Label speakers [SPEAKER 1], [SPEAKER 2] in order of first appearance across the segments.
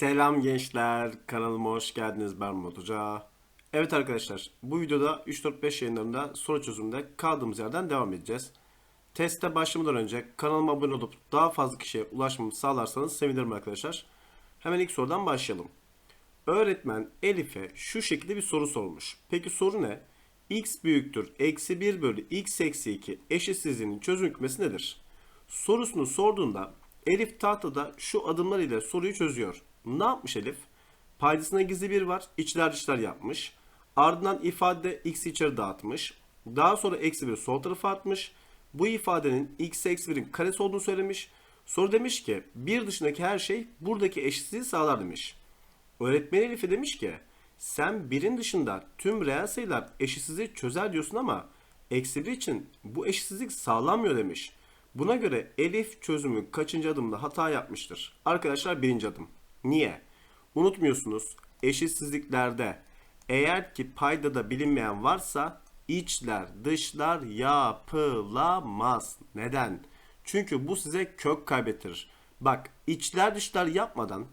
[SPEAKER 1] Selam gençler, kanalıma hoş geldiniz ben Murat Hoca. Evet arkadaşlar, bu videoda 3-4-5 yayınlarında soru çözümünde kaldığımız yerden devam edeceğiz. Teste başlamadan önce kanalıma abone olup daha fazla kişiye ulaşmamı sağlarsanız sevinirim arkadaşlar. Hemen ilk sorudan başlayalım. Öğretmen Elif'e şu şekilde bir soru sormuş. Peki soru ne? x büyüktür eksi 1 bölü x eksi 2 eşitsizliğinin çözüm hükmesi nedir? Sorusunu sorduğunda Elif tahtada şu adımlar ile soruyu çözüyor. Ne yapmış Elif? Paydasına gizli bir var, içler dışlar yapmış. Ardından ifade x'i içeri dağıtmış. Daha sonra eksi 1 sol tarafa atmış. Bu ifadenin x eksi 1'in karesi olduğunu söylemiş. Soru demiş ki bir dışındaki her şey buradaki eşitsizliği sağlar demiş. Öğretmen Elif'e demiş ki sen birin dışında tüm reel sayılar eşitsizliği çözer diyorsun ama eksi bir için bu eşitsizlik sağlanmıyor demiş. Buna göre Elif çözümü kaçıncı adımda hata yapmıştır? Arkadaşlar birinci adım. Niye? Unutmuyorsunuz eşitsizliklerde eğer ki paydada bilinmeyen varsa içler dışlar yapılamaz. Neden? Çünkü bu size kök kaybettirir. Bak içler dışlar yapmadan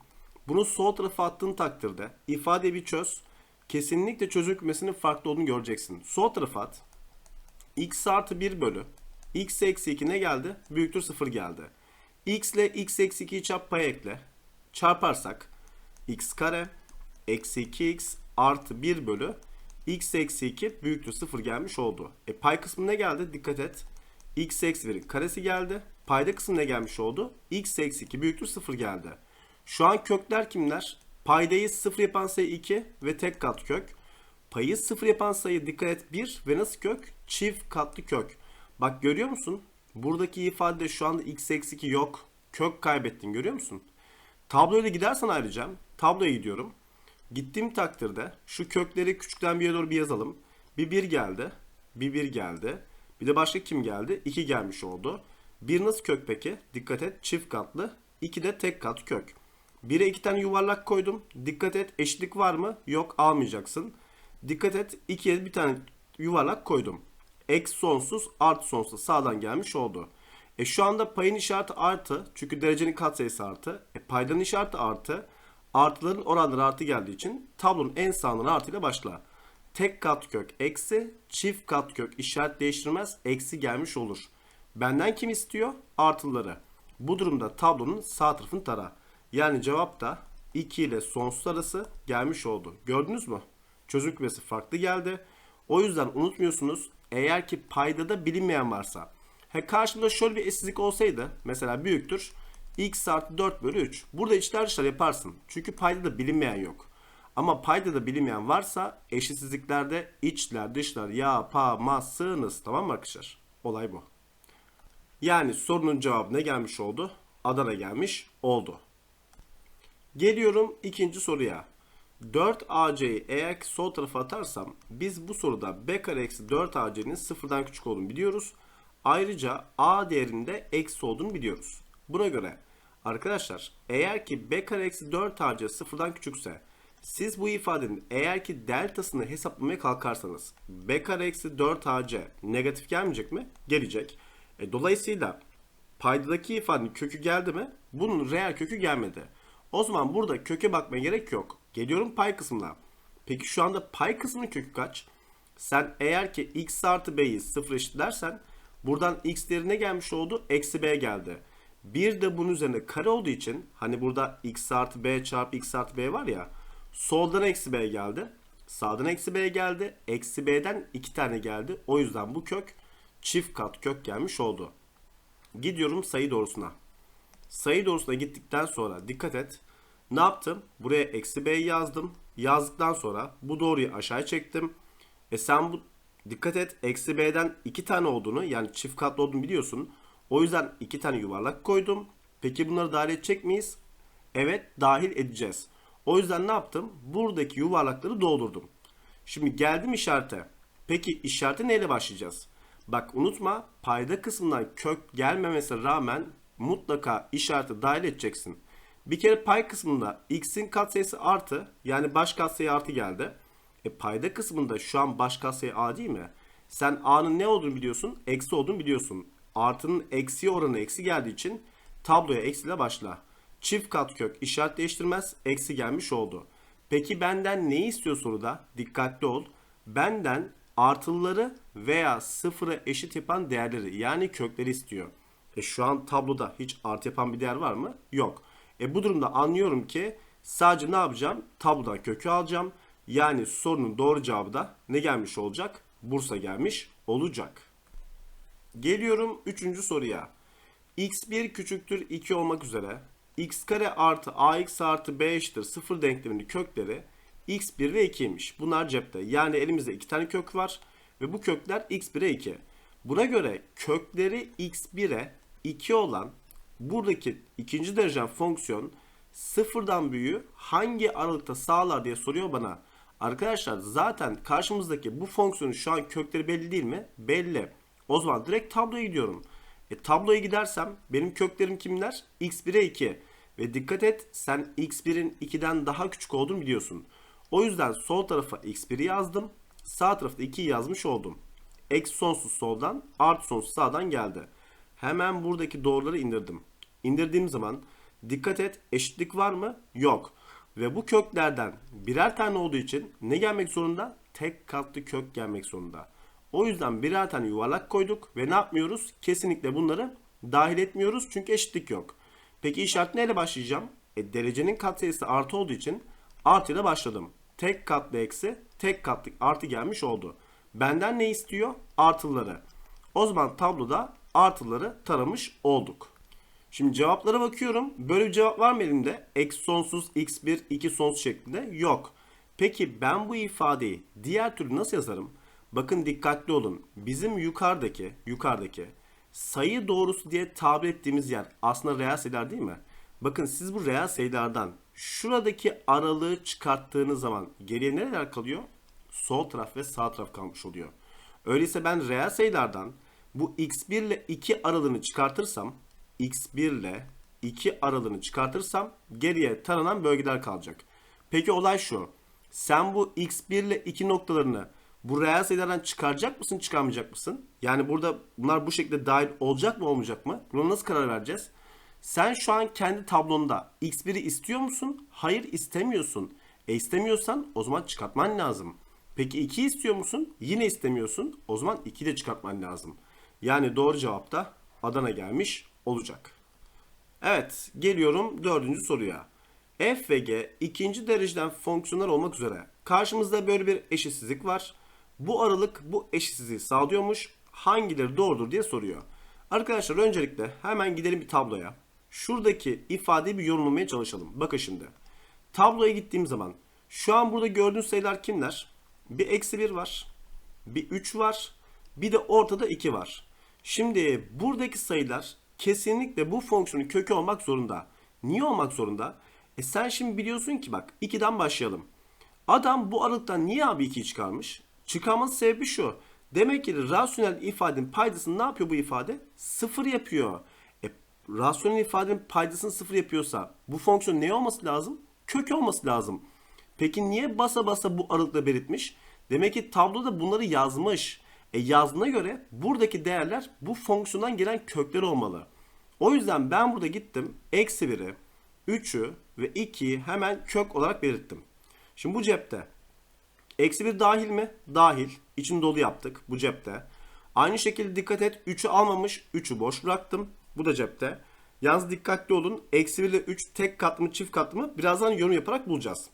[SPEAKER 1] bunu sol tarafa attığın takdirde ifadeyi bir çöz. Kesinlikle çözüm farklı olduğunu göreceksin. Sol tarafa at. x artı 1 bölü x eksi 2 ne geldi? Büyüktür 0 geldi. x ile x eksi 2'yi çarp paya ekle. Çarparsak x kare eksi 2x artı 1 bölü x eksi 2 büyüktür 0 gelmiş oldu. E pay kısmı ne geldi? Dikkat et. x eksi 1'in karesi geldi. Payda kısmı ne gelmiş oldu? x eksi 2 büyüktür 0 geldi. Şu an kökler kimler? Paydayı 0 yapan sayı 2 ve tek kat kök. Payı 0 yapan sayı dikkat et 1 ve nasıl kök? Çift katlı kök. Bak görüyor musun? Buradaki ifadede şu anda x eksi 2 yok. Kök kaybettin görüyor musun? Tabloyla gidersen ayrıca tabloya gidiyorum. Gittiğim takdirde şu kökleri küçükten bir doğru bir yazalım. Bir 1 geldi. Bir 1 geldi. Bir de başka kim geldi? 2 gelmiş oldu. Bir nasıl kök peki? Dikkat et çift katlı. 2 de tek kat kök. 1'e 2 tane yuvarlak koydum. Dikkat et eşitlik var mı? Yok almayacaksın. Dikkat et 2'ye bir tane yuvarlak koydum. Eksi sonsuz artı sonsuz sağdan gelmiş oldu. E şu anda payın işareti artı. Çünkü derecenin katsayısı artı. E paydanın işareti artı. Artıların oranları artı geldiği için tablonun en sağından artıyla başla. Tek kat kök eksi, çift kat kök işaret değiştirmez eksi gelmiş olur. Benden kim istiyor? Artıları. Bu durumda tablonun sağ tarafını tara. Yani cevap da 2 ile sonsuz arası gelmiş oldu. Gördünüz mü? Çözüm kümesi farklı geldi. O yüzden unutmuyorsunuz eğer ki paydada bilinmeyen varsa. He karşımda şöyle bir eşsizlik olsaydı mesela büyüktür x artı 4 bölü 3. Burada içler dışlar yaparsın. Çünkü paydada bilinmeyen yok. Ama paydada bilinmeyen varsa eşitsizliklerde içler dışlar yapamazsınız. Tamam mı arkadaşlar? Olay bu. Yani sorunun cevabı ne gelmiş oldu? Adana gelmiş oldu. Geliyorum ikinci soruya. 4AC'yi eğer sol tarafa atarsam biz bu soruda B kare eksi 4AC'nin sıfırdan küçük olduğunu biliyoruz. Ayrıca A değerinde eksi olduğunu biliyoruz. Buna göre arkadaşlar eğer ki B kare eksi 4AC sıfırdan küçükse siz bu ifadenin eğer ki deltasını hesaplamaya kalkarsanız B kare eksi 4AC negatif gelmeyecek mi? Gelecek. E, dolayısıyla paydadaki ifadenin kökü geldi mi? Bunun reel kökü gelmedi. O zaman burada köke bakmaya gerek yok. Geliyorum pay kısmına. Peki şu anda pay kısmının kökü kaç? Sen eğer ki x artı b'yi sıfır eşitlersen buradan x değerine gelmiş oldu. Eksi b geldi. Bir de bunun üzerine kare olduğu için hani burada x artı b çarpı x artı b var ya soldan eksi b geldi. Sağdan eksi b geldi. Eksi b'den iki tane geldi. O yüzden bu kök çift kat kök gelmiş oldu. Gidiyorum sayı doğrusuna. Sayı doğrusuna gittikten sonra dikkat et. Ne yaptım? Buraya eksi b yazdım. Yazdıktan sonra bu doğruyu aşağı çektim. E sen bu dikkat et eksi b'den iki tane olduğunu yani çift katlı olduğunu biliyorsun. O yüzden iki tane yuvarlak koydum. Peki bunları dahil edecek miyiz? Evet dahil edeceğiz. O yüzden ne yaptım? Buradaki yuvarlakları doldurdum. Şimdi geldim işarete. Peki işarete neyle başlayacağız? Bak unutma payda kısmından kök gelmemesine rağmen mutlaka işareti dahil edeceksin. Bir kere pay kısmında x'in katsayısı artı yani baş katsayı artı geldi. E payda kısmında şu an baş katsayı a değil mi? Sen a'nın ne olduğunu biliyorsun, eksi olduğunu biliyorsun. Artının eksi oranı eksi geldiği için tabloya eksiyle başla. Çift kat kök işaret değiştirmez. Eksi gelmiş oldu. Peki benden ne istiyor soruda? Dikkatli ol. Benden artıları veya sıfıra eşit yapan değerleri yani kökleri istiyor. E şu an tabloda hiç artı yapan bir değer var mı? Yok. E bu durumda anlıyorum ki sadece ne yapacağım? Tablodan kökü alacağım. Yani sorunun doğru cevabı da ne gelmiş olacak? Bursa gelmiş olacak. Geliyorum 3. soruya. x1 küçüktür 2 olmak üzere x kare artı ax artı b eşittir 0 denkleminin kökleri x1 ve 2'ymiş. Bunlar cepte. Yani elimizde iki tane kök var ve bu kökler x1'e 2. Buna göre kökleri x1'e 2 olan buradaki ikinci derecen fonksiyon sıfırdan büyüğü hangi aralıkta sağlar diye soruyor bana. Arkadaşlar zaten karşımızdaki bu fonksiyonun şu an kökleri belli değil mi? Belli. O zaman direkt tabloya gidiyorum. E, tabloya gidersem benim köklerim kimler? x1'e 2. Ve dikkat et sen x1'in 2'den daha küçük olduğunu biliyorsun. O yüzden sol tarafa x1'i yazdım. Sağ tarafta 2'yi yazmış oldum. Eksi sonsuz soldan artı sonsuz sağdan geldi. Hemen buradaki doğruları indirdim. İndirdiğim zaman dikkat et eşitlik var mı? Yok. Ve bu köklerden birer tane olduğu için ne gelmek zorunda? Tek katlı kök gelmek zorunda. O yüzden birer tane yuvarlak koyduk ve ne yapmıyoruz? Kesinlikle bunları dahil etmiyoruz çünkü eşitlik yok. Peki işaret neyle başlayacağım? E, derecenin katsayısı artı olduğu için artı ile başladım. Tek katlı eksi, tek katlı artı gelmiş oldu. Benden ne istiyor? Artıları. O zaman tabloda artıları taramış olduk. Şimdi cevaplara bakıyorum. Böyle bir cevap var mı elimde? Eksi sonsuz x1, 2 sonsuz şeklinde. Yok. Peki ben bu ifadeyi diğer türlü nasıl yazarım? Bakın dikkatli olun. Bizim yukarıdaki, yukarıdaki sayı doğrusu diye tabir ettiğimiz yer aslında reel sayılar değil mi? Bakın siz bu reel sayılardan şuradaki aralığı çıkarttığınız zaman geriye nereler kalıyor? Sol taraf ve sağ taraf kalmış oluyor. Öyleyse ben reel sayılardan bu x1 ile 2 aralığını çıkartırsam x1 ile 2 aralığını çıkartırsam geriye taranan bölgeler kalacak. Peki olay şu. Sen bu x1 ile 2 noktalarını bu reel sayılardan çıkaracak mısın, çıkarmayacak mısın? Yani burada bunlar bu şekilde dahil olacak mı, olmayacak mı? Buna nasıl karar vereceğiz? Sen şu an kendi tablonda x1'i istiyor musun? Hayır istemiyorsun. E istemiyorsan o zaman çıkartman lazım. Peki 2 istiyor musun? Yine istemiyorsun. O zaman 2 de çıkartman lazım. Yani doğru cevap da Adana gelmiş olacak. Evet, geliyorum dördüncü soruya. F ve G ikinci dereceden fonksiyonlar olmak üzere karşımızda böyle bir eşitsizlik var. Bu aralık bu eşitsizliği sağlıyormuş. Hangileri doğrudur diye soruyor. Arkadaşlar öncelikle hemen gidelim bir tabloya. Şuradaki ifadeyi bir yorumlamaya çalışalım. Bakın şimdi. Tabloya gittiğim zaman şu an burada gördüğünüz sayılar kimler? Bir eksi 1 var. Bir 3 var. Bir de ortada 2 var. Şimdi buradaki sayılar kesinlikle bu fonksiyonun kökü olmak zorunda. Niye olmak zorunda? E sen şimdi biliyorsun ki bak 2'den başlayalım. Adam bu aralıktan niye abi 2'yi çıkarmış? Çıkarması sebebi şu. Demek ki rasyonel ifadenin paydasını ne yapıyor bu ifade? Sıfır yapıyor. E, rasyonel ifadenin paydasını sıfır yapıyorsa bu fonksiyon ne olması lazım? Kök olması lazım. Peki niye basa basa bu aralıkla belirtmiş? Demek ki tabloda bunları yazmış. E yazdığına göre buradaki değerler bu fonksiyondan gelen kökler olmalı. O yüzden ben burada gittim. Eksi 1'i, 3'ü ve 2'yi hemen kök olarak belirttim. Şimdi bu cepte. Eksi 1 dahil mi? Dahil. İçini dolu yaptık bu cepte. Aynı şekilde dikkat et 3'ü almamış. 3'ü boş bıraktım. Bu da cepte. Yalnız dikkatli olun. Eksi 1 ile 3 tek katlı mı çift katlı mı birazdan yorum yaparak bulacağız.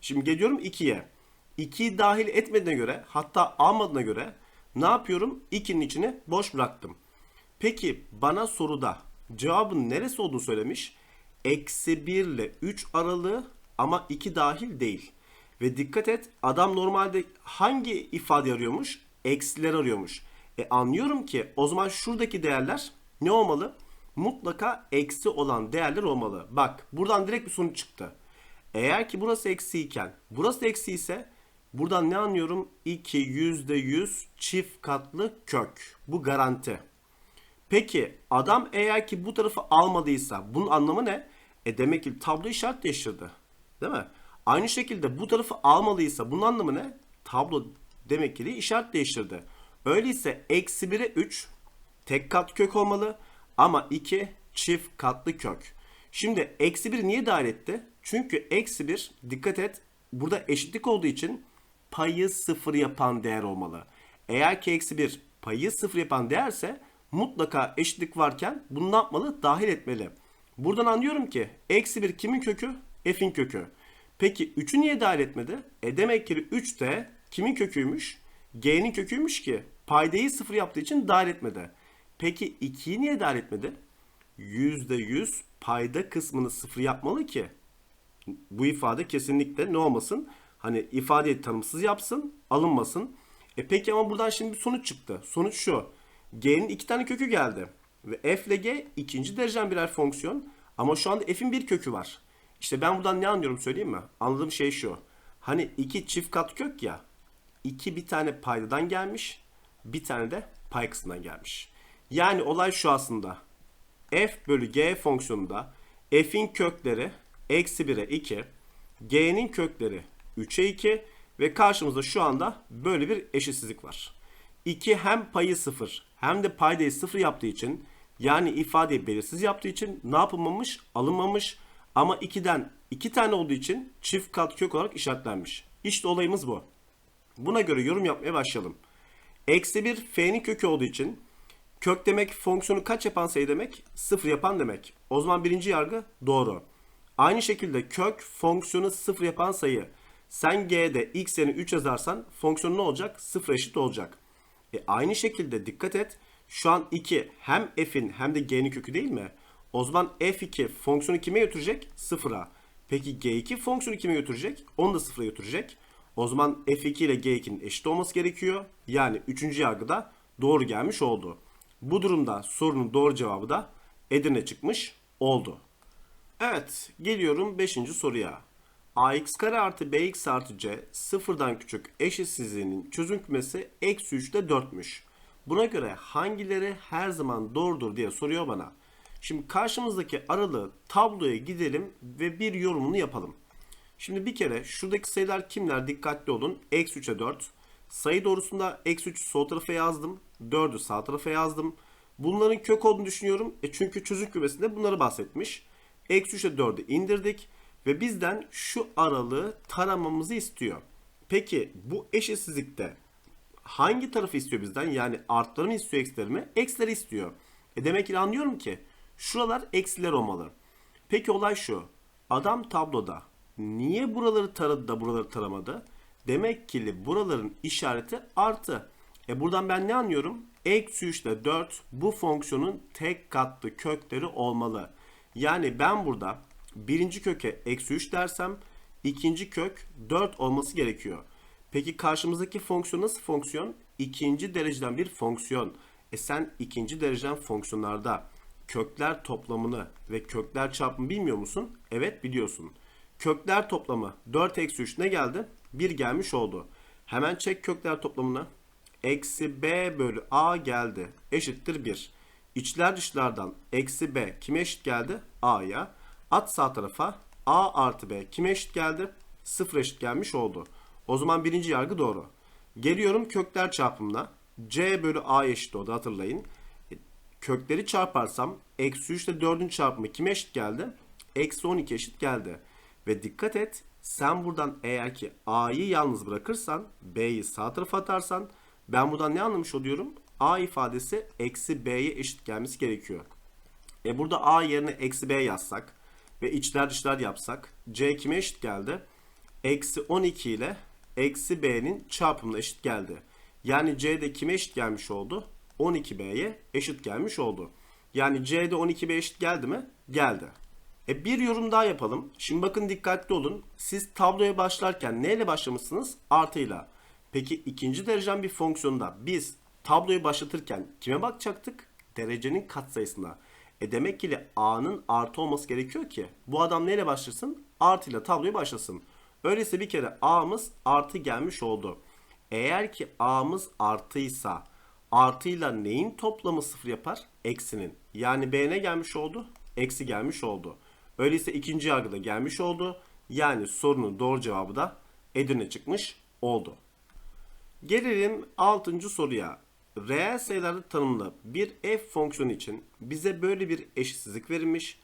[SPEAKER 1] Şimdi geliyorum 2'ye. 2'yi dahil etmediğine göre hatta almadığına göre ne yapıyorum? 2'nin içini boş bıraktım. Peki bana soruda cevabın neresi olduğunu söylemiş. Eksi 1 ile 3 aralığı ama 2 dahil değil. Ve dikkat et adam normalde hangi ifade arıyormuş? Eksiler arıyormuş. E anlıyorum ki o zaman şuradaki değerler ne olmalı? Mutlaka eksi olan değerler olmalı. Bak buradan direkt bir sonuç çıktı. Eğer ki burası eksi iken burası eksi ise buradan ne anlıyorum? 2 %100 çift katlı kök. Bu garanti. Peki adam eğer ki bu tarafı almadıysa bunun anlamı ne? E demek ki tablo işaret değiştirdi. Değil mi? Aynı şekilde bu tarafı almalıysa bunun anlamı ne? Tablo demek ki de işaret değiştirdi. Öyleyse eksi 1'e 3 tek kat kök olmalı ama 2 çift katlı kök. Şimdi eksi 1 niye dahil etti? Çünkü eksi 1 dikkat et burada eşitlik olduğu için payı sıfır yapan değer olmalı. Eğer ki eksi 1 payı sıfır yapan değerse mutlaka eşitlik varken bunu ne yapmalı? Dahil etmeli. Buradan anlıyorum ki eksi 1 kimin kökü? F'in kökü. Peki 3'ü niye dahil etmedi? E demek ki 3 de kimin köküymüş? G'nin köküymüş ki paydayı sıfır yaptığı için dahil etmedi. Peki 2'yi niye dahil etmedi? %100 payda kısmını sıfır yapmalı ki bu ifade kesinlikle ne olmasın? Hani ifadeyi tanımsız yapsın, alınmasın. E peki ama buradan şimdi bir sonuç çıktı. Sonuç şu. G'nin iki tane kökü geldi. Ve f ile g ikinci derecen birer fonksiyon. Ama şu anda f'in bir kökü var. İşte ben buradan ne anlıyorum söyleyeyim mi? Anladığım şey şu. Hani iki çift kat kök ya. iki bir tane paydadan gelmiş. Bir tane de pay kısmından gelmiş. Yani olay şu aslında. f bölü g fonksiyonunda f'in kökleri eksi 1'e 2, g'nin kökleri 3'e 2 ve karşımızda şu anda böyle bir eşitsizlik var. 2 hem payı 0 hem de paydayı 0 yaptığı için yani ifadeyi belirsiz yaptığı için ne yapılmamış? Alınmamış ama 2'den 2 tane olduğu için çift kat kök olarak işaretlenmiş. İşte olayımız bu. Buna göre yorum yapmaya başlayalım. Eksi 1 f'nin kökü olduğu için kök demek fonksiyonu kaç yapan sayı demek? 0 yapan demek. O zaman birinci yargı doğru. Aynı şekilde kök fonksiyonu 0 yapan sayı. Sen g'de x yerine 3 yazarsan fonksiyon ne olacak? 0 eşit olacak. E aynı şekilde dikkat et. Şu an 2 hem f'in hem de g'nin kökü değil mi? O zaman f2 fonksiyonu kime götürecek? 0'a. Peki g2 fonksiyonu kime götürecek? Onu da 0'a götürecek. O zaman f2 ile g2'nin eşit olması gerekiyor. Yani 3. yargıda doğru gelmiş oldu. Bu durumda sorunun doğru cevabı da Edirne çıkmış oldu. Evet, geliyorum 5. soruya. Ax kare artı bx artı c sıfırdan küçük eşitsizliğinin çözüm kümesi eksi 3'te 4'müş. Buna göre hangileri her zaman doğrudur diye soruyor bana. Şimdi karşımızdaki aralığı tabloya gidelim ve bir yorumunu yapalım. Şimdi bir kere şuradaki sayılar kimler dikkatli olun. Eksi 3'e 4. Sayı doğrusunda eksi 3'ü sol tarafa yazdım. 4'ü sağ tarafa yazdım. Bunların kök olduğunu düşünüyorum. E çünkü çözüm kümesinde bunları bahsetmiş. Eksi 3'e 4'ü indirdik. Ve bizden şu aralığı taramamızı istiyor. Peki bu eşitsizlikte hangi tarafı istiyor bizden? Yani artları mı istiyor eksileri mi? Eksileri istiyor. E demek ki anlıyorum ki şuralar eksiler olmalı. Peki olay şu. Adam tabloda niye buraları taradı da buraları taramadı? Demek ki buraların işareti artı. E buradan ben ne anlıyorum? Eksi 3 ile 4 bu fonksiyonun tek katlı kökleri olmalı. Yani ben burada birinci köke eksi 3 dersem ikinci kök 4 olması gerekiyor. Peki karşımızdaki fonksiyon nasıl fonksiyon? İkinci dereceden bir fonksiyon. E sen ikinci dereceden fonksiyonlarda kökler toplamını ve kökler çarpımı bilmiyor musun? Evet biliyorsun. Kökler toplamı 4 eksi 3 ne geldi? 1 gelmiş oldu. Hemen çek kökler toplamını. Eksi b bölü a geldi. Eşittir 1. İçler dışlardan eksi b kime eşit geldi? a'ya. At sağ tarafa. a artı b kime eşit geldi? 0 eşit gelmiş oldu. O zaman birinci yargı doğru. Geliyorum kökler çarpımına. c bölü a eşit oldu hatırlayın. E, kökleri çarparsam eksi 3 ile 4'ün çarpımı kime eşit geldi? Eksi 12 eşit geldi. Ve dikkat et sen buradan eğer ki a'yı yalnız bırakırsan b'yi sağ tarafa atarsan ben buradan ne anlamış oluyorum? a ifadesi eksi b'ye eşit gelmesi gerekiyor. E burada a yerine eksi b yazsak ve içler dışlar yapsak c kime eşit geldi? Eksi 12 ile eksi b'nin çarpımına eşit geldi. Yani c'de kime eşit gelmiş oldu? 12b'ye eşit gelmiş oldu. Yani c'de 12b eşit geldi mi? Geldi. E bir yorum daha yapalım. Şimdi bakın dikkatli olun. Siz tabloya başlarken neyle başlamışsınız? Artıyla. Peki ikinci derecen bir fonksiyonda biz tabloyu başlatırken kime bakacaktık? Derecenin katsayısına. E demek ki a'nın artı olması gerekiyor ki bu adam neyle başlasın? Artıyla tabloyu başlasın. Öyleyse bir kere a'mız artı gelmiş oldu. Eğer ki a'mız artıysa artıyla neyin toplamı sıfır yapar? Eksinin. Yani b ne gelmiş oldu? Eksi gelmiş oldu. Öyleyse ikinci yargıda gelmiş oldu. Yani sorunun doğru cevabı da Edirne çıkmış oldu. Gelelim 6. soruya. Reel sayılarda tanımlı bir f fonksiyonu için bize böyle bir eşitsizlik verilmiş.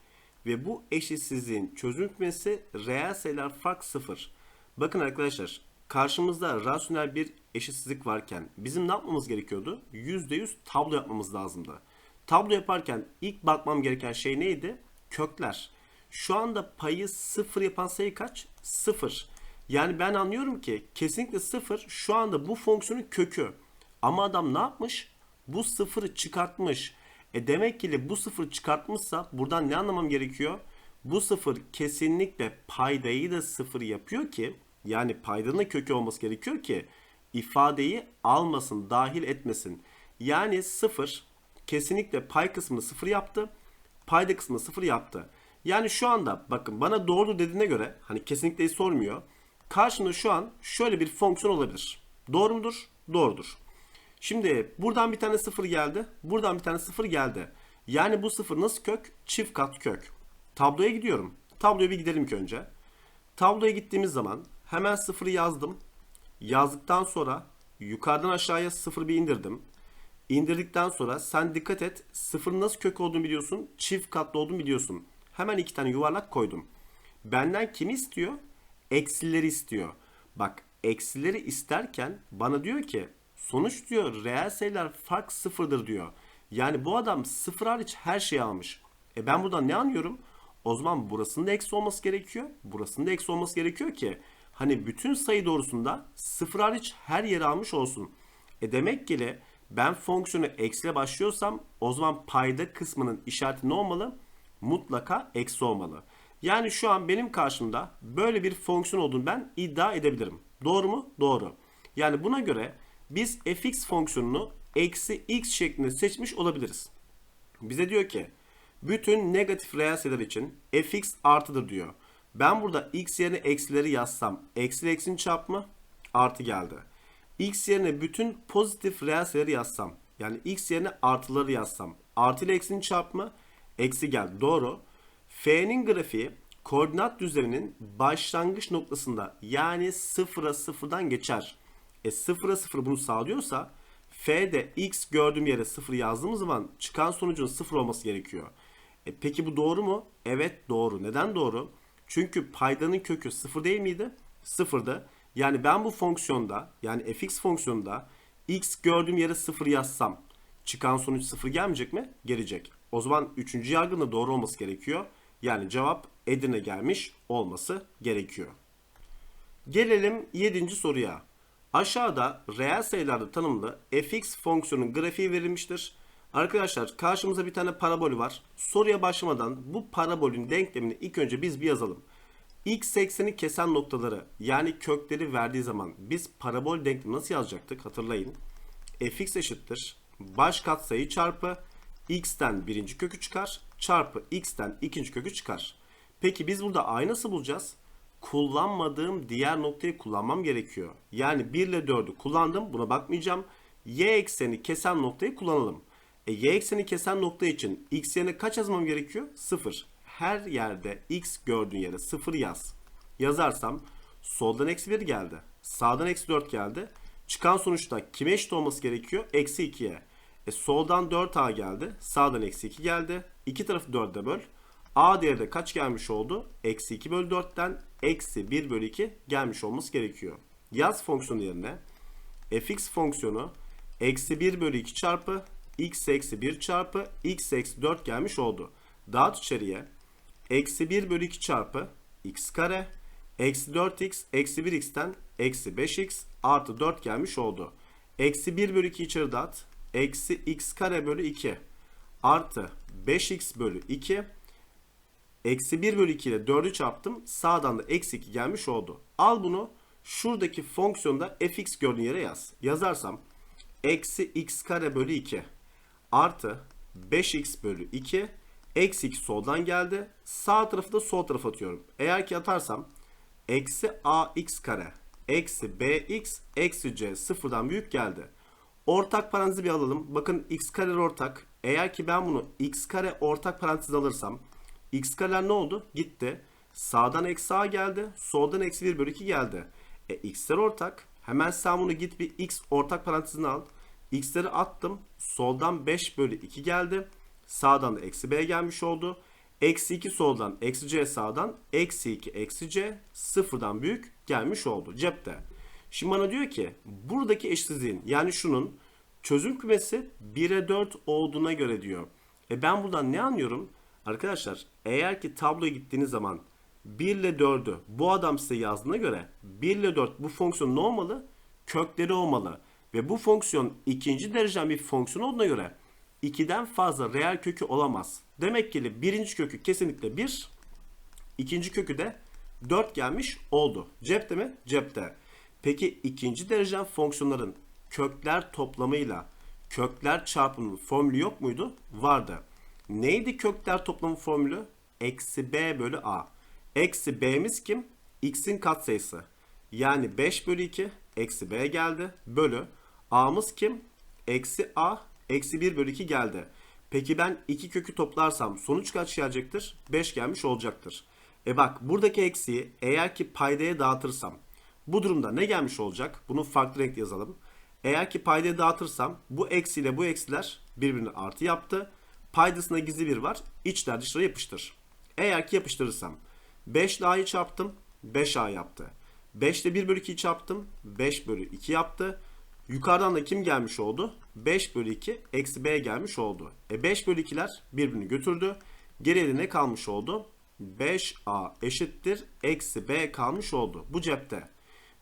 [SPEAKER 1] ve bu eşitsizliğin çözüm kümesi reel sayılar fark 0. Bakın arkadaşlar karşımızda rasyonel bir eşitsizlik varken bizim ne yapmamız gerekiyordu? %100 tablo yapmamız lazımdı. Tablo yaparken ilk bakmam gereken şey neydi? Kökler. Şu anda payı 0 yapan sayı kaç? 0. Yani ben anlıyorum ki kesinlikle 0 şu anda bu fonksiyonun kökü. Ama adam ne yapmış? Bu sıfırı çıkartmış. E demek ki de bu sıfır çıkartmışsa buradan ne anlamam gerekiyor? Bu sıfır kesinlikle paydayı da sıfır yapıyor ki yani paydanın kökü olması gerekiyor ki ifadeyi almasın, dahil etmesin. Yani sıfır kesinlikle pay kısmını sıfır yaptı. Payda kısmını sıfır yaptı. Yani şu anda bakın bana doğru dediğine göre hani kesinlikle sormuyor. Karşımda şu an şöyle bir fonksiyon olabilir. Doğru mudur? Doğrudur. Şimdi buradan bir tane sıfır geldi. Buradan bir tane sıfır geldi. Yani bu sıfır nasıl kök? Çift kat kök. Tabloya gidiyorum. Tabloya bir gidelim ki önce. Tabloya gittiğimiz zaman hemen sıfırı yazdım. Yazdıktan sonra yukarıdan aşağıya sıfır bir indirdim. İndirdikten sonra sen dikkat et sıfırın nasıl kök olduğunu biliyorsun. Çift katlı olduğunu biliyorsun. Hemen iki tane yuvarlak koydum. Benden kimi istiyor? Eksileri istiyor. Bak eksileri isterken bana diyor ki sonuç diyor reel sayılar fark sıfırdır diyor. Yani bu adam sıfır hariç her şeyi almış. E ben buradan ne anlıyorum? O zaman burasının da eksi olması gerekiyor. Burasının da eksi olması gerekiyor ki hani bütün sayı doğrusunda sıfır hariç her yeri almış olsun. E demek ki de ben fonksiyonu eksiyle başlıyorsam o zaman payda kısmının işareti ne olmalı? Mutlaka eksi olmalı. Yani şu an benim karşımda böyle bir fonksiyon olduğunu ben iddia edebilirim. Doğru mu? Doğru. Yani buna göre biz fx fonksiyonunu eksi x şeklinde seçmiş olabiliriz. Bize diyor ki bütün negatif reel sayılar için fx artıdır diyor. Ben burada x yerine eksileri yazsam eksi eksinin çarpımı artı geldi. x yerine bütün pozitif reel sayıları yazsam yani x yerine artıları yazsam artı ile eksinin çarpımı eksi geldi. Doğru. F'nin grafiği koordinat düzeninin başlangıç noktasında yani sıfıra sıfırdan geçer. E sıfıra sıfır bunu sağlıyorsa F'de x gördüğüm yere sıfır yazdığımız zaman çıkan sonucun sıfır olması gerekiyor. E peki bu doğru mu? Evet doğru. Neden doğru? Çünkü paydanın kökü sıfır değil miydi? Sıfırdı. Yani ben bu fonksiyonda yani fx fonksiyonunda x gördüğüm yere sıfır yazsam çıkan sonuç sıfır gelmeyecek mi? Gelecek. O zaman üçüncü yargının da doğru olması gerekiyor. Yani cevap Edirne gelmiş olması gerekiyor. Gelelim 7. soruya. Aşağıda reel sayılarda tanımlı fx fonksiyonun grafiği verilmiştir. Arkadaşlar karşımıza bir tane parabol var. Soruya başlamadan bu parabolün denklemini ilk önce biz bir yazalım. x ekseni kesen noktaları yani kökleri verdiği zaman biz parabol denklemi nasıl yazacaktık hatırlayın. fx eşittir baş katsayı çarpı x'ten birinci kökü çıkar çarpı x'ten ikinci kökü çıkar. Peki biz burada a'yı nasıl bulacağız? Kullanmadığım diğer noktayı kullanmam gerekiyor. Yani 1 ile 4'ü kullandım buna bakmayacağım. Y ekseni kesen noktayı kullanalım. E, y ekseni kesen nokta için x yerine kaç yazmam gerekiyor? 0. Her yerde x gördüğün yere 0 yaz. Yazarsam soldan eksi 1 geldi. Sağdan eksi 4 geldi. Çıkan sonuçta kime eşit olması gerekiyor? Eksi 2'ye. E, soldan 4a geldi. Sağdan eksi 2 geldi. İki tarafı 4'e böl. A değeri de kaç gelmiş oldu? Eksi 2 bölü 4'ten eksi 1 bölü 2 gelmiş olması gerekiyor. Yaz fonksiyonu yerine fx fonksiyonu eksi 1 bölü 2 çarpı x eksi 1 çarpı x eksi 4 gelmiş oldu. Dağıt içeriye eksi 1 bölü 2 çarpı x kare eksi 4x eksi 1x'ten eksi 5x artı 4 gelmiş oldu. Eksi 1 bölü 2 içeri dağıt. Eksi x kare bölü 2 artı 5x bölü 2 eksi 1 bölü 2 ile 4'ü çarptım. Sağdan da eksi 2 gelmiş oldu. Al bunu şuradaki fonksiyonda fx gördüğün yere yaz. Yazarsam eksi x kare bölü 2 artı 5x bölü 2 eksi 2 soldan geldi. Sağ tarafı da sol tarafa atıyorum. Eğer ki atarsam eksi ax kare eksi bx eksi c sıfırdan büyük geldi. Ortak parantezi bir alalım. Bakın x kare ortak. Eğer ki ben bunu x kare ortak parantez alırsam x kareler ne oldu? Gitti. Sağdan eksi a geldi. Soldan eksi 1 bölü 2 geldi. E x'ler ortak. Hemen sen bunu git bir x ortak parantezini al. x'leri attım. Soldan 5 bölü 2 geldi. Sağdan da eksi b gelmiş oldu. Eksi 2 soldan, eksi c sağdan, eksi 2, eksi c sıfırdan büyük gelmiş oldu cepte. Şimdi bana diyor ki buradaki eşitsizliğin yani şunun çözüm kümesi 1'e 4 olduğuna göre diyor. E ben buradan ne anlıyorum? Arkadaşlar eğer ki tabloya gittiğiniz zaman 1 ile 4'ü bu adam size yazdığına göre 1 ile 4 bu fonksiyon ne olmalı? Kökleri olmalı. Ve bu fonksiyon ikinci dereceden bir fonksiyon olduğuna göre 2'den fazla reel kökü olamaz. Demek ki birinci kökü kesinlikle 1, ikinci kökü de 4 gelmiş oldu. Cepte mi? Cepte. Peki ikinci dereceden fonksiyonların kökler toplamıyla kökler çarpımının formülü yok muydu? Vardı. Neydi kökler toplamı formülü? Eksi b bölü a. Eksi b'miz kim? x'in katsayısı. Yani 5 bölü 2 eksi b geldi. Bölü a'mız kim? Eksi a eksi 1 bölü 2 geldi. Peki ben iki kökü toplarsam sonuç kaç gelecektir? 5 gelmiş olacaktır. E bak buradaki eksiği eğer ki paydaya dağıtırsam bu durumda ne gelmiş olacak? Bunu farklı renk yazalım. Eğer ki paydaya dağıtırsam bu eksiyle bu eksiler birbirini artı yaptı. Paydasında gizli bir var. İçler dışlara yapıştır. Eğer ki yapıştırırsam 5 ile a'yı çarptım. 5a yaptı. 5 ile 1 bölü 2'yi çarptım. 5 bölü 2 yaptı. Yukarıdan da kim gelmiş oldu? 5 bölü 2 eksi b gelmiş oldu. E 5 bölü 2'ler birbirini götürdü. Geriye ne kalmış oldu? 5a eşittir eksi b kalmış oldu. Bu cepte.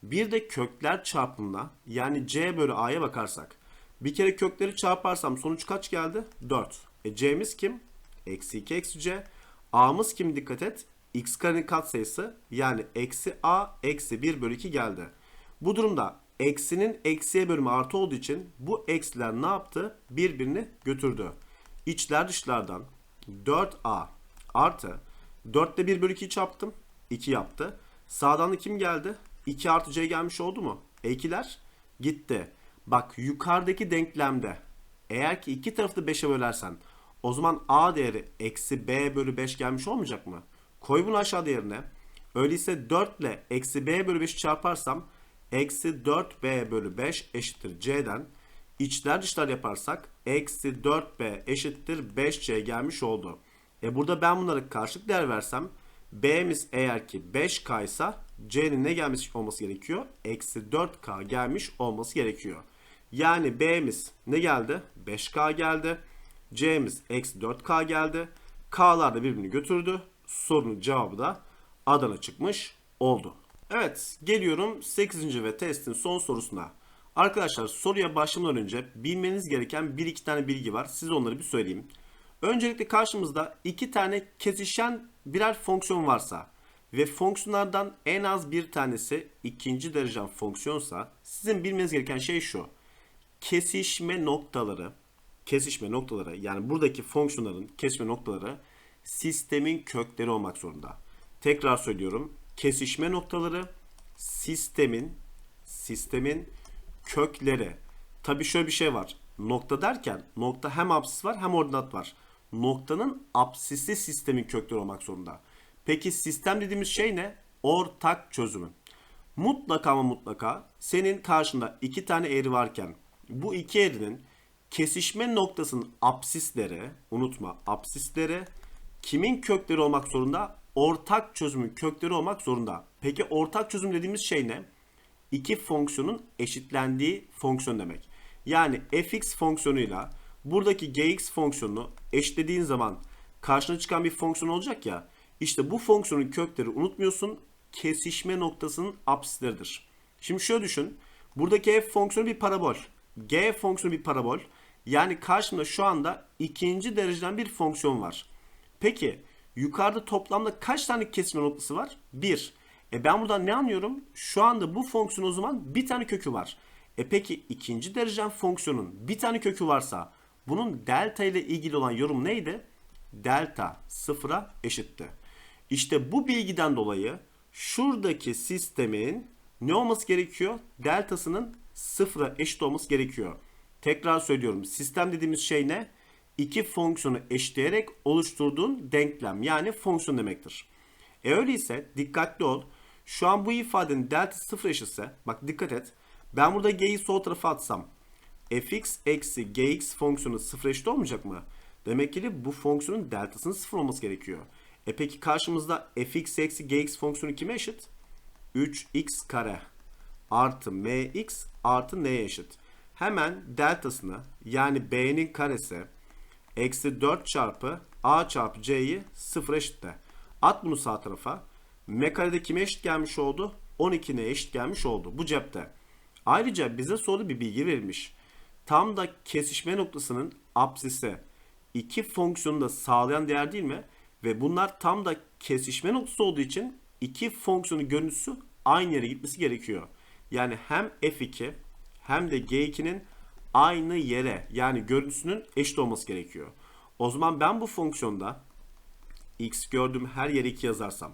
[SPEAKER 1] Bir de kökler çarpımına yani c bölü a'ya bakarsak. Bir kere kökleri çarparsam sonuç kaç geldi? 4. E c'miz kim? Eksi 2 eksi c. a'mız kim dikkat et? x karenin katsayısı yani eksi a eksi 1 bölü 2 geldi. Bu durumda eksinin eksiye bölümü artı olduğu için bu eksiler ne yaptı? Birbirini götürdü. İçler dışlardan 4a artı 4 ile 1 bölü 2'yi çarptım. 2 yaptı. Sağdan da kim geldi? 2 artı c gelmiş oldu mu? E2'ler gitti. Bak yukarıdaki denklemde eğer ki iki tarafı da 5'e bölersen o zaman a değeri eksi b bölü 5 gelmiş olmayacak mı? Koy bunu aşağı değerine. Öyleyse 4 ile eksi b bölü 5'i çarparsam eksi 4b bölü 5 eşittir c'den. İçler dışlar yaparsak eksi 4b eşittir 5c gelmiş oldu. E burada ben bunlara karşılık değer versem b'miz eğer ki 5k ise c'nin ne gelmiş olması gerekiyor? Eksi 4k gelmiş olması gerekiyor. Yani b'miz ne geldi? 5k geldi. C'miz eksi 4k geldi. k'lar da birbirini götürdü. Sorunun cevabı da Adana çıkmış oldu. Evet geliyorum 8. ve testin son sorusuna. Arkadaşlar soruya başlamadan önce bilmeniz gereken bir iki tane bilgi var. Size onları bir söyleyeyim. Öncelikle karşımızda iki tane kesişen birer fonksiyon varsa ve fonksiyonlardan en az bir tanesi ikinci derecen fonksiyonsa sizin bilmeniz gereken şey şu. Kesişme noktaları, kesişme noktaları yani buradaki fonksiyonların kesişme noktaları sistemin kökleri olmak zorunda. Tekrar söylüyorum. Kesişme noktaları sistemin sistemin kökleri. Tabi şöyle bir şey var. Nokta derken nokta hem apsis var hem ordinat var. Noktanın apsisi sistemin kökleri olmak zorunda. Peki sistem dediğimiz şey ne? Ortak çözümü. Mutlaka ama mutlaka senin karşında iki tane eğri varken bu iki eğrinin kesişme noktasının apsisleri, unutma apsisleri kimin kökleri olmak zorunda? Ortak çözümün kökleri olmak zorunda. Peki ortak çözüm dediğimiz şey ne? İki fonksiyonun eşitlendiği fonksiyon demek. Yani fx fonksiyonuyla buradaki gx fonksiyonunu eşitlediğin zaman karşına çıkan bir fonksiyon olacak ya. İşte bu fonksiyonun kökleri unutmuyorsun. Kesişme noktasının apsisleridir. Şimdi şöyle düşün. Buradaki f fonksiyonu bir parabol. g fonksiyonu bir parabol. Yani karşımda şu anda ikinci dereceden bir fonksiyon var. Peki yukarıda toplamda kaç tane kesme noktası var? 1. E ben buradan ne anlıyorum? Şu anda bu fonksiyon o zaman bir tane kökü var. E peki ikinci derecen fonksiyonun bir tane kökü varsa bunun delta ile ilgili olan yorum neydi? Delta sıfıra eşitti. İşte bu bilgiden dolayı şuradaki sistemin ne olması gerekiyor? Deltasının sıfıra eşit olması gerekiyor. Tekrar söylüyorum. Sistem dediğimiz şey ne? İki fonksiyonu eşitleyerek oluşturduğun denklem yani fonksiyon demektir. E öyleyse dikkatli ol. Şu an bu ifadenin delta sıfır eşitse bak dikkat et. Ben burada g'yi sol tarafa atsam fx eksi gx fonksiyonu sıfır eşit olmayacak mı? Demek ki bu fonksiyonun deltasının sıfır olması gerekiyor. E peki karşımızda fx eksi gx fonksiyonu kime eşit? 3x kare artı mx artı n'ye eşit. Hemen deltasını yani b'nin karesi eksi 4 çarpı a çarpı c'yi sıfır eşitle. At bunu sağ tarafa. M karede kime eşit gelmiş oldu? 12 n'ye eşit gelmiş oldu. Bu cepte. Ayrıca bize soruda bir bilgi verilmiş. Tam da kesişme noktasının apsisi iki fonksiyonu da sağlayan değer değil mi? Ve bunlar tam da kesişme noktası olduğu için iki fonksiyonun görüntüsü aynı yere gitmesi gerekiyor. Yani hem f2 hem de g2'nin aynı yere yani görüntüsünün eşit olması gerekiyor. O zaman ben bu fonksiyonda x gördüğüm her yere 2 yazarsam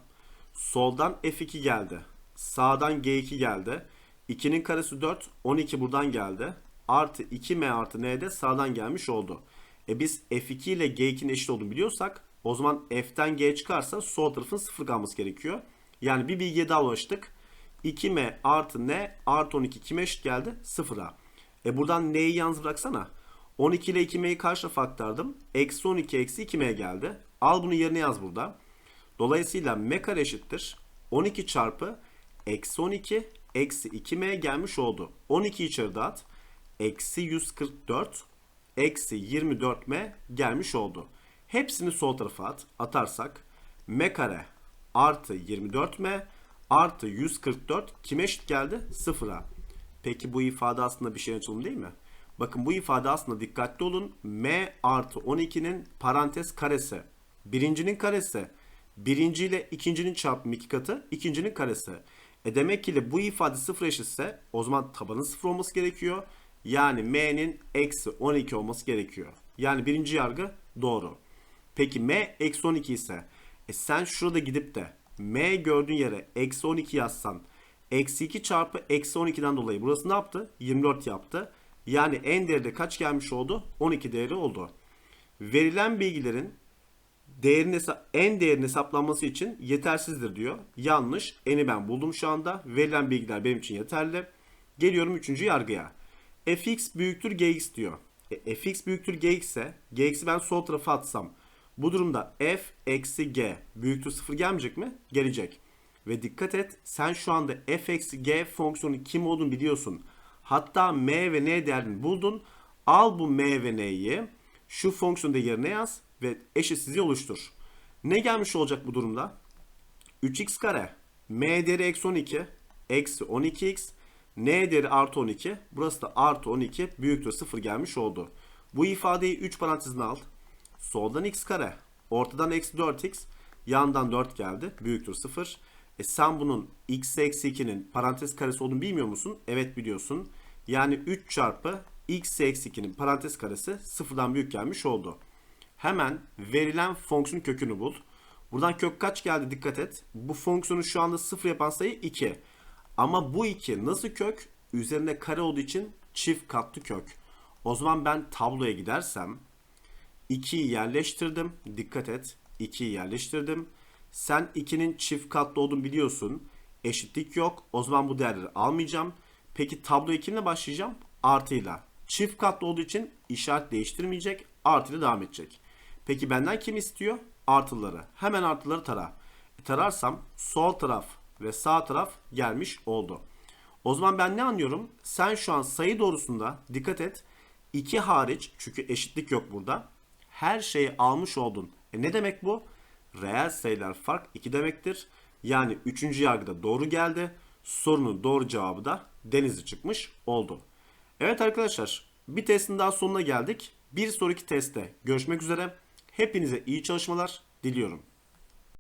[SPEAKER 1] soldan f2 geldi. Sağdan g2 geldi. 2'nin karesi 4. 12 buradan geldi. Artı 2m artı n de sağdan gelmiş oldu. E biz f2 ile g2'nin eşit olduğunu biliyorsak o zaman f'ten g çıkarsa sol tarafın 0 kalması gerekiyor. Yani bir bilgiye daha ulaştık. 2m artı n artı 12 kime eşit geldi? 0'a. E buradan n'yi yalnız bıraksana. 12 ile 2m'yi karşı tarafa. Eksi 12 eksi 2m geldi. Al bunu yerine yaz burada. Dolayısıyla m kare eşittir. 12 çarpı eksi 12 eksi 2m gelmiş oldu. 12 içeri dağıt. Eksi 144 eksi 24m gelmiş oldu. Hepsini sol tarafa at. Atarsak m kare artı 24m artı 144 kime eşit geldi? Sıfıra. Peki bu ifade aslında bir şey açılım değil mi? Bakın bu ifade aslında dikkatli olun. m artı 12'nin parantez karesi. Birincinin karesi. Birinci ile ikincinin çarpımı iki katı. ikincinin karesi. E demek ki bu ifade sıfır eşitse o zaman tabanın sıfır olması gerekiyor. Yani m'nin eksi 12 olması gerekiyor. Yani birinci yargı doğru. Peki m eksi 12 ise e sen şurada gidip de m gördüğün yere eksi 12 yazsan eksi 2 çarpı eksi 12'den dolayı burası ne yaptı? 24 yaptı. Yani en değerde kaç gelmiş oldu? 12 değeri oldu. Verilen bilgilerin değerin en değerin hesaplanması için yetersizdir diyor. Yanlış. N'i ben buldum şu anda. Verilen bilgiler benim için yeterli. Geliyorum 3. yargıya. fx büyüktür gx diyor. E, fx büyüktür gx ise gx'i ben sol tarafa atsam bu durumda f eksi g büyüktür 0 gelmeyecek mi? Gelecek. Ve dikkat et sen şu anda f eksi g fonksiyonu kim olduğunu biliyorsun. Hatta m ve n değerini buldun. Al bu m ve n'yi şu fonksiyonda yerine yaz ve eşitsizliği oluştur. Ne gelmiş olacak bu durumda? 3x kare m değeri eksi 12 eksi 12x n değeri artı 12 burası da artı 12 büyüktür 0 gelmiş oldu. Bu ifadeyi 3 parantezine al. Soldan x kare ortadan eksi 4x yandan 4 geldi büyüktür 0. E sen bunun x eksi 2'nin parantez karesi olduğunu bilmiyor musun? Evet biliyorsun. Yani 3 çarpı x eksi 2'nin parantez karesi sıfırdan büyük gelmiş oldu. Hemen verilen fonksiyonun kökünü bul. Buradan kök kaç geldi dikkat et. Bu fonksiyonu şu anda sıfır yapan sayı 2. Ama bu 2 nasıl kök? Üzerinde kare olduğu için çift katlı kök. O zaman ben tabloya gidersem 2'yi yerleştirdim. Dikkat et. 2'yi yerleştirdim. Sen 2'nin çift katlı olduğunu biliyorsun. Eşitlik yok. O zaman bu değerleri almayacağım. Peki tabloya kimle başlayacağım? Artıyla. Çift katlı olduğu için işaret değiştirmeyecek. Artıyla devam edecek. Peki benden kim istiyor? Artıları. Hemen artıları tara. E, tararsam sol taraf ve sağ taraf gelmiş oldu. O zaman ben ne anlıyorum? Sen şu an sayı doğrusunda dikkat et. 2 hariç çünkü eşitlik yok burada. Her şeyi almış oldun. E ne demek bu? Reel sayılar fark 2 demektir. Yani 3. yargıda doğru geldi. Sorunun doğru cevabı da denizli çıkmış oldu. Evet arkadaşlar bir testin daha sonuna geldik. Bir sonraki testte görüşmek üzere. Hepinize iyi çalışmalar diliyorum.